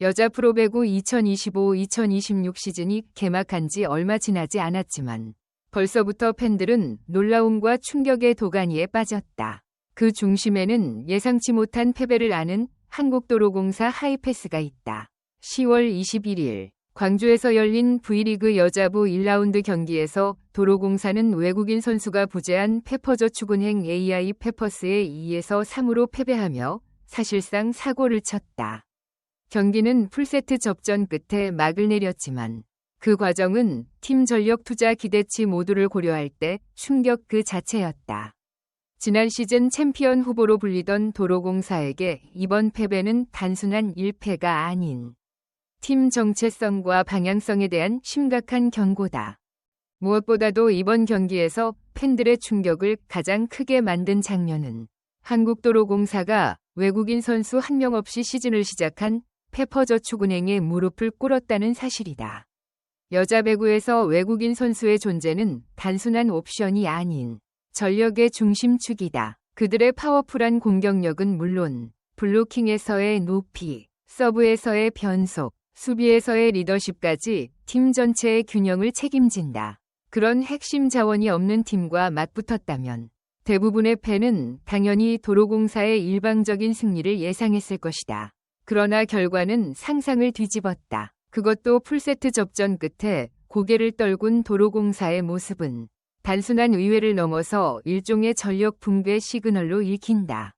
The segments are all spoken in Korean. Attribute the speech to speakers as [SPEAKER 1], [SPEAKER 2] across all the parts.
[SPEAKER 1] 여자 프로배구 2025-2026 시즌이 개막한 지 얼마 지나지 않았지만 벌써부터 팬들은 놀라움과 충격의 도가니에 빠졌다. 그 중심에는 예상치 못한 패배를 아는 한국도로공사 하이패스가 있다. 10월 21일 광주에서 열린 V리그 여자부 1라운드 경기에서 도로공사는 외국인 선수가 부재한 페퍼저축은행 AI 페퍼스에 2에서 3으로 패배하며 사실상 사고를 쳤다. 경기는 풀세트 접전 끝에 막을 내렸지만 그 과정은 팀 전력 투자 기대치 모두를 고려할 때 충격 그 자체였다. 지난 시즌 챔피언 후보로 불리던 도로공사에게 이번 패배는 단순한 1패가 아닌 팀 정체성과 방향성에 대한 심각한 경고다. 무엇보다도 이번 경기에서 팬들의 충격을 가장 크게 만든 장면은 한국도로공사가 외국인 선수 한 명 없이 시즌을 시작한 페퍼저축은행에 무릎을 꿇었다는 사실이다. 여자 배구에서 외국인 선수의 존재는 단순한 옵션이 아닌 전력의 중심축이다. 그들의 파워풀한 공격력은 물론 블로킹에서의 높이, 서브에서의 변속, 수비에서의 리더십까지 팀 전체의 균형을 책임진다. 그런 핵심 자원이 없는 팀과 맞붙었다면 대부분의 팬은 당연히 도로공사의 일방적인 승리를 예상했을 것이다. 그러나 결과는 상상을 뒤집었다. 그것도 풀세트 접전 끝에 고개를 떨군 도로공사의 모습은 단순한 의외를 넘어서 일종의 전력 붕괴 시그널로 읽힌다.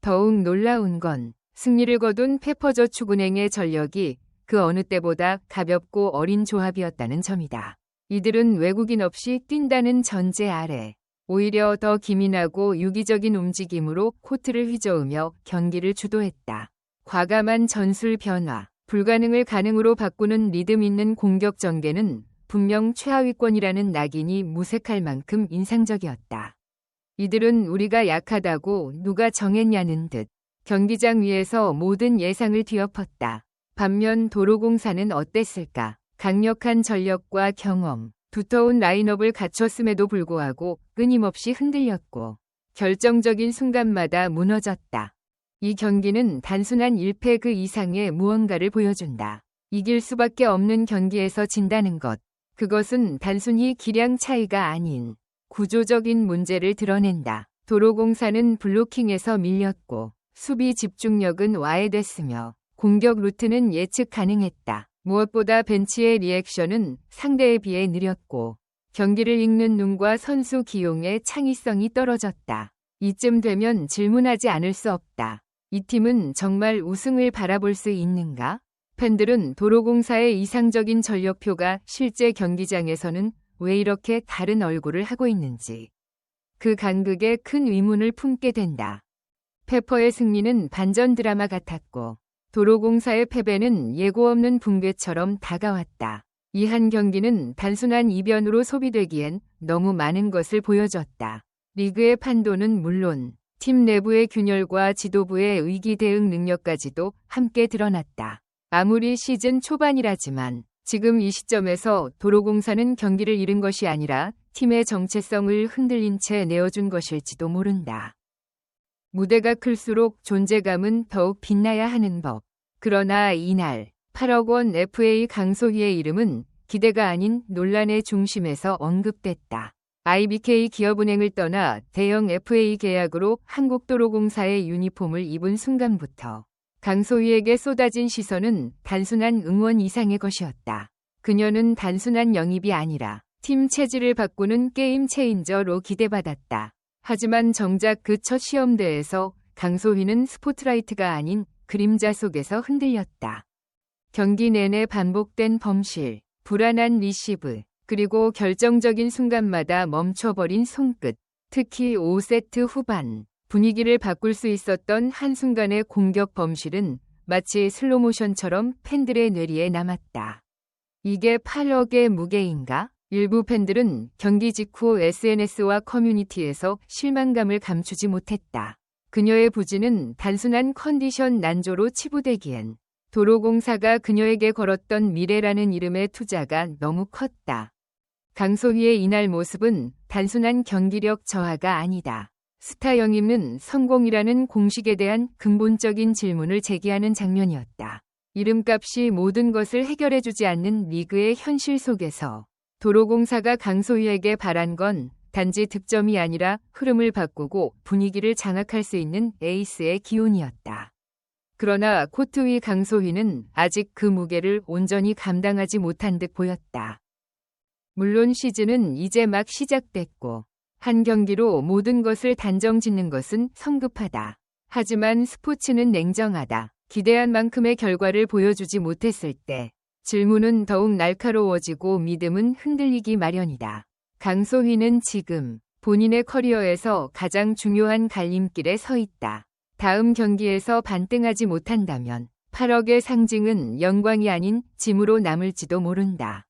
[SPEAKER 1] 더욱 놀라운 건 승리를 거둔 페퍼저축은행의 전력이 그 어느 때보다 가볍고 어린 조합이었다는 점이다. 이들은 외국인 없이 뛴다는 전제 아래 오히려 더 기민하고 유기적인 움직임으로 코트를 휘저으며 경기를 주도했다. 과감한 전술 변화, 불가능을 가능으로 바꾸는 리듬 있는 공격 전개는 분명 최하위권이라는 낙인이 무색할 만큼 인상적이었다. 이들은 우리가 약하다고 누가 정했냐는 듯 경기장 위에서 모든 예상을 뒤엎었다. 반면 도로공사는 어땠을까? 강력한 전력과 경험, 두터운 라인업을 갖췄음에도 불구하고 끊임없이 흔들렸고 결정적인 순간마다 무너졌다. 이 경기는 단순한 1패 그 이상의 무언가를 보여준다. 이길 수밖에 없는 경기에서 진다는 것. 그것은 단순히 기량 차이가 아닌 구조적인 문제를 드러낸다. 도로공사는 블로킹에서 밀렸고 수비 집중력은 와해됐으며 공격 루트는 예측 가능했다. 무엇보다 벤치의 리액션은 상대에 비해 느렸고 경기를 읽는 눈과 선수 기용의 창의성이 떨어졌다. 이쯤 되면 질문하지 않을 수 없다. 이 팀은 정말 우승을 바라볼 수 있는가? 팬들은 도로공사의 이상적인 전력표가 실제 경기장에서는 왜 이렇게 다른 얼굴을 하고 있는지 그 간극에 큰 의문을 품게 된다. 페퍼의 승리는 반전 드라마 같았고 도로공사의 패배는 예고 없는 붕괴처럼 다가왔다. 이 한 경기는 단순한 이변으로 소비되기엔 너무 많은 것을 보여줬다. 리그의 판도는 물론 팀 내부의 균열과 지도부의 의기 대응 능력까지도 함께 드러났다. 아무리 시즌 초반이라지만 지금 이 시점에서 도로공사는 경기를 잃은 것이 아니라 팀의 정체성을 흔들린 채 내어준 것일지도 모른다. 무대가 클수록 존재감은 더욱 빛나야 하는 법. 그러나 이날 8억 원 FA 강소희의 이름은 기대가 아닌 논란의 중심에서 언급됐다. IBK 기업은행을 떠나 대형 FA 계약으로 한국도로공사의 유니폼을 입은 순간부터 강소희에게 쏟아진 시선은 단순한 응원 이상의 것이었다. 그녀는 단순한 영입이 아니라 팀 체질을 바꾸는 게임 체인저로 기대받았다. 하지만 정작 그 첫 시험대에서 강소희는 스포트라이트가 아닌 그림자 속에서 흔들렸다. 경기 내내 반복된 범실, 불안한 리시브, 그리고 결정적인 순간마다 멈춰버린 손끝, 특히 5세트 후반, 분위기를 바꿀 수 있었던 한순간의 공격 범실은 마치 슬로모션처럼 팬들의 뇌리에 남았다. 이게 8억의 무게인가? 일부 팬들은 경기 직후 SNS와 커뮤니티에서 실망감을 감추지 못했다. 그녀의 부진은 단순한 컨디션 난조로 치부되기엔 도로공사가 그녀에게 걸었던 미래라는 이름의 투자가 너무 컸다. 강소희의 이날 모습은 단순한 경기력 저하가 아니다. 스타 영입은 성공이라는 공식에 대한 근본적인 질문을 제기하는 장면이었다. 이름값이 모든 것을 해결해주지 않는 리그의 현실 속에서 도로공사가 강소희에게 바란 건 단지 득점이 아니라 흐름을 바꾸고 분위기를 장악할 수 있는 에이스의 기운이었다. 그러나 코트 위 강소희는 아직 그 무게를 온전히 감당하지 못한 듯 보였다. 물론 시즌은 이제 막 시작됐고 한 경기로 모든 것을 단정 짓는 것은 성급하다. 하지만 스포츠는 냉정하다. 기대한 만큼의 결과를 보여주지 못했을 때 질문은 더욱 날카로워지고 믿음은 흔들리기 마련이다. 강소희는 지금 본인의 커리어에서 가장 중요한 갈림길에 서 있다. 다음 경기에서 반등하지 못한다면 8억의 상징은 영광이 아닌 짐으로 남을지도 모른다.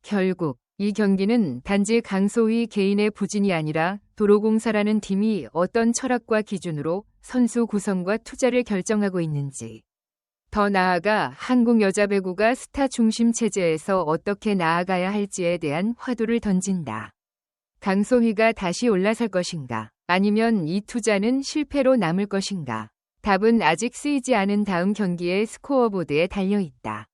[SPEAKER 1] 결국 이 경기는 단지 강소희 개인의 부진이 아니라 도로공사라는 팀이 어떤 철학과 기준으로 선수 구성과 투자를 결정하고 있는지 더 나아가 한국 여자 배구가 스타 중심 체제에서 어떻게 나아가야 할지에 대한 화두를 던진다. 강소희가 다시 올라설 것인가? 아니면 이 투자는 실패로 남을 것인가? 답은 아직 쓰이지 않은 다음 경기의 스코어보드에 달려 있다.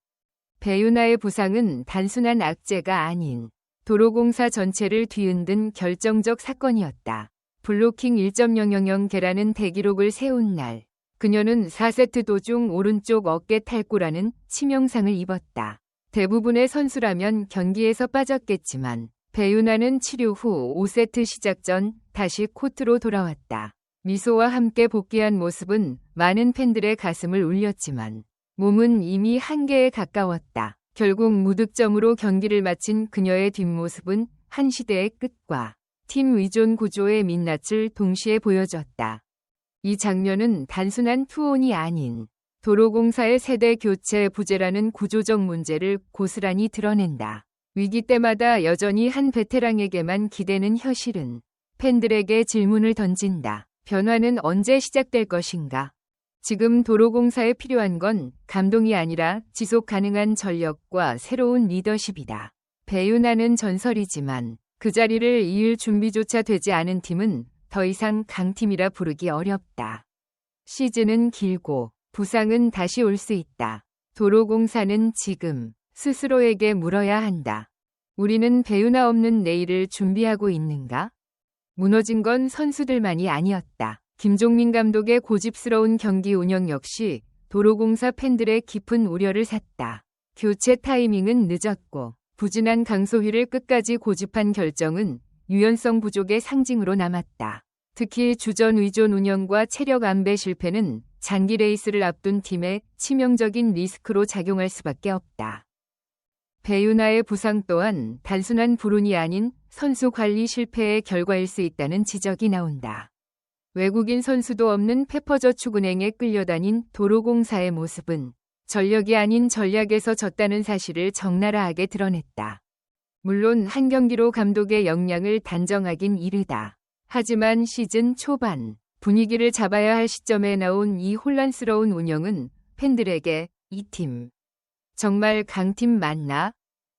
[SPEAKER 1] 배유나의 부상은 단순한 악재가 아닌 도로공사 전체를 뒤흔든 결정적 사건이었다. 블로킹 1.000 개라는 대기록을 세운 날 그녀는 4세트 도중 오른쪽 어깨 탈구라는 치명상을 입었다. 대부분의 선수라면 경기에서 빠졌겠지만 배윤아는 치료 후 5세트 시작 전 다시 코트로 돌아왔다. 미소와 함께 복귀한 모습은 많은 팬들의 가슴을 울렸지만 몸은 이미 한계에 가까웠다. 결국 무득점으로 경기를 마친 그녀의 뒷모습은 한 시대의 끝과 팀 의존 구조의 민낯을 동시에 보여줬다. 이 장면은 단순한 투혼이 아닌 도로공사의 세대 교체 부재라는 구조적 문제를 고스란히 드러낸다. 위기 때마다 여전히 한 베테랑에게만 기대는 현실은 팬들에게 질문을 던진다. 변화는 언제 시작될 것인가? 지금 도로공사에 필요한 건 감동이 아니라 지속 가능한 전력과 새로운 리더십이다. 배윤아는 전설이지만 그 자리를 이을 준비조차 되지 않은 팀은 더 이상 강팀이라 부르기 어렵다. 시즌은 길고 부상은 다시 올 수 있다. 도로공사는 지금 스스로에게 물어야 한다. 우리는 배우나 없는 내일을 준비하고 있는가? 무너진 건 선수들만이 아니었다. 김종민 감독의 고집스러운 경기 운영 역시 도로공사 팬들의 깊은 우려를 샀다. 교체 타이밍은 늦었고 부진한 강소희를 끝까지 고집한 결정은 유연성 부족의 상징으로 남았다. 특히 주전 의존 운영과 체력 안배 실패는 장기 레이스를 앞둔 팀에 치명적인 리스크로 작용할 수밖에 없다. 배윤아의 부상 또한 단순한 불운이 아닌 선수 관리 실패의 결과일 수 있다는 지적이 나온다. 외국인 선수도 없는 페퍼저축은행에 끌려다닌 도로공사의 모습은 전력이 아닌 전략에서 졌다는 사실을 적나라하게 드러냈다. 물론 한 경기로 감독의 역량을 단정하긴 이르다. 하지만 시즌 초반 분위기를 잡아야 할 시점에 나온 이 혼란스러운 운영은 팬들에게 이 팀 정말 강팀 맞나?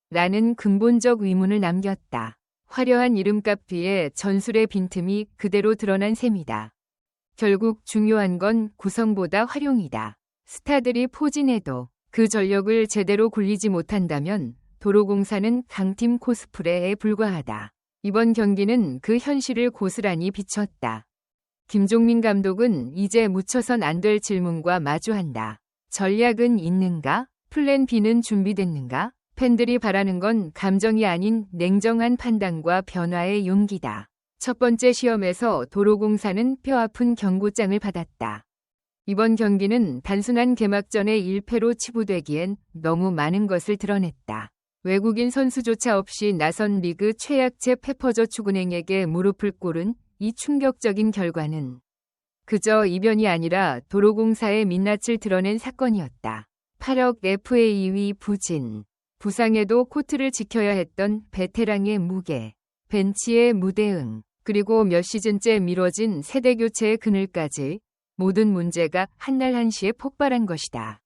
[SPEAKER 1] 라는 근본적 의문을 남겼다. 화려한 이름값 뒤에 전술의 빈틈이 그대로 드러난 셈이다. 결국 중요한 건 구성보다 활용이다. 스타들이 포진해도 그 전력을 제대로 굴리지 못한다면 도로공사는 강팀 코스프레에 불과하다. 이번 경기는 그 현실을 고스란히 비췄다. 김종민 감독은 이제 묻혀선 안 될 질문과 마주한다. 전략은 있는가? 플랜 B는 준비됐는가? 팬들이 바라는 건 감정이 아닌 냉정한 판단과 변화의 용기다. 첫 번째 시험에서 도로공사는 뼈 아픈 경고장을 받았다. 이번 경기는 단순한 개막전의 1패로 치부되기엔 너무 많은 것을 드러냈다. 외국인 선수조차 없이 나선 리그 최약체 페퍼저 축은행에게 무릎을 꿇은 이 충격적인 결과는 그저 이변이 아니라 도로공사의 민낯을 드러낸 사건이었다. 8억 FA2위 부진, 부상에도 코트를 지켜야 했던 베테랑의 무게, 벤치의 무대응, 그리고 몇 시즌째 미뤄진 세대 교체의 그늘까지 모든 문제가 한날 한시에 폭발한 것이다.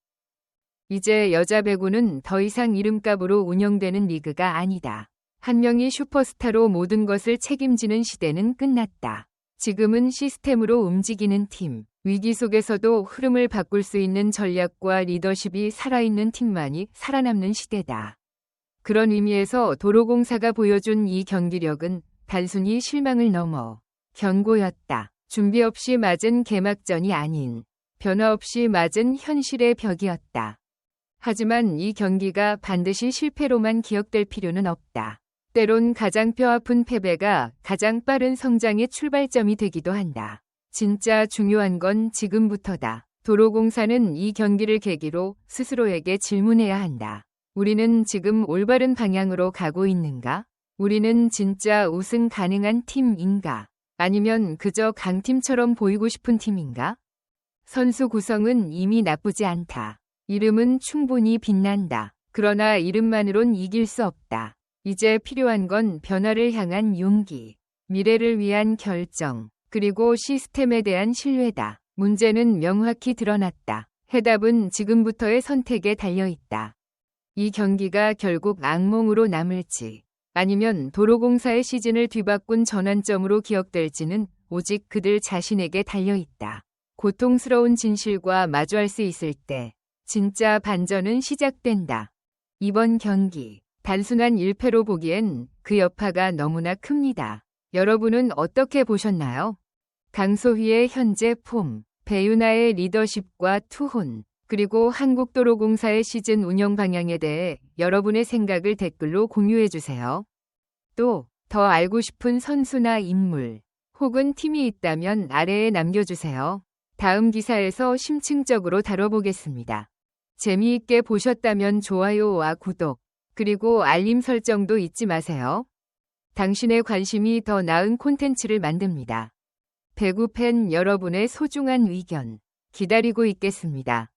[SPEAKER 1] 이제 여자 배구는 더 이상 이름값으로 운영되는 리그가 아니다. 한 명이 슈퍼스타로 모든 것을 책임지는 시대는 끝났다. 지금은 시스템으로 움직이는 팀, 위기 속에서도 흐름을 바꿀 수 있는 전략과 리더십이 살아있는 팀만이 살아남는 시대다. 그런 의미에서 도로공사가 보여준 이 경기력은 단순히 실망을 넘어 경고였다. 준비 없이 맞은 개막전이 아닌 변화 없이 맞은 현실의 벽이었다. 하지만 이 경기가 반드시 실패로만 기억될 필요는 없다. 때론 가장 뼈아픈 패배가 가장 빠른 성장의 출발점이 되기도 한다. 진짜 중요한 건 지금부터다. 도로공사는 이 경기를 계기로 스스로에게 질문해야 한다. 우리는 지금 올바른 방향으로 가고 있는가? 우리는 진짜 우승 가능한 팀인가? 아니면 그저 강팀처럼 보이고 싶은 팀인가? 선수 구성은 이미 나쁘지 않다. 이름은 충분히 빛난다. 그러나 이름만으론 이길 수 없다. 이제 필요한 건 변화를 향한 용기, 미래를 위한 결정, 그리고 시스템에 대한 신뢰다. 문제는 명확히 드러났다. 해답은 지금부터의 선택에 달려 있다. 이 경기가 결국 악몽으로 남을지, 아니면 도로공사의 시즌을 뒤바꾼 전환점으로 기억될지는 오직 그들 자신에게 달려 있다. 고통스러운 진실과 마주할 수 있을 때, 진짜 반전은 시작된다. 이번 경기, 단순한 1패로 보기엔 그 여파가 너무나 큽니다. 여러분은 어떻게 보셨나요? 강소희의 현재 폼, 배유나의 리더십과 투혼, 그리고 한국도로공사의 시즌 운영 방향에 대해 여러분의 생각을 댓글로 공유해 주세요. 또, 더 알고 싶은 선수나 인물, 혹은 팀이 있다면 아래에 남겨주세요. 다음 기사에서 심층적으로 다뤄보겠습니다. 재미있게 보셨다면 좋아요와 구독, 그리고 알림 설정도 잊지 마세요. 당신의 관심이 더 나은 콘텐츠를 만듭니다. 배구 팬 여러분의 소중한 의견 기다리고 있겠습니다.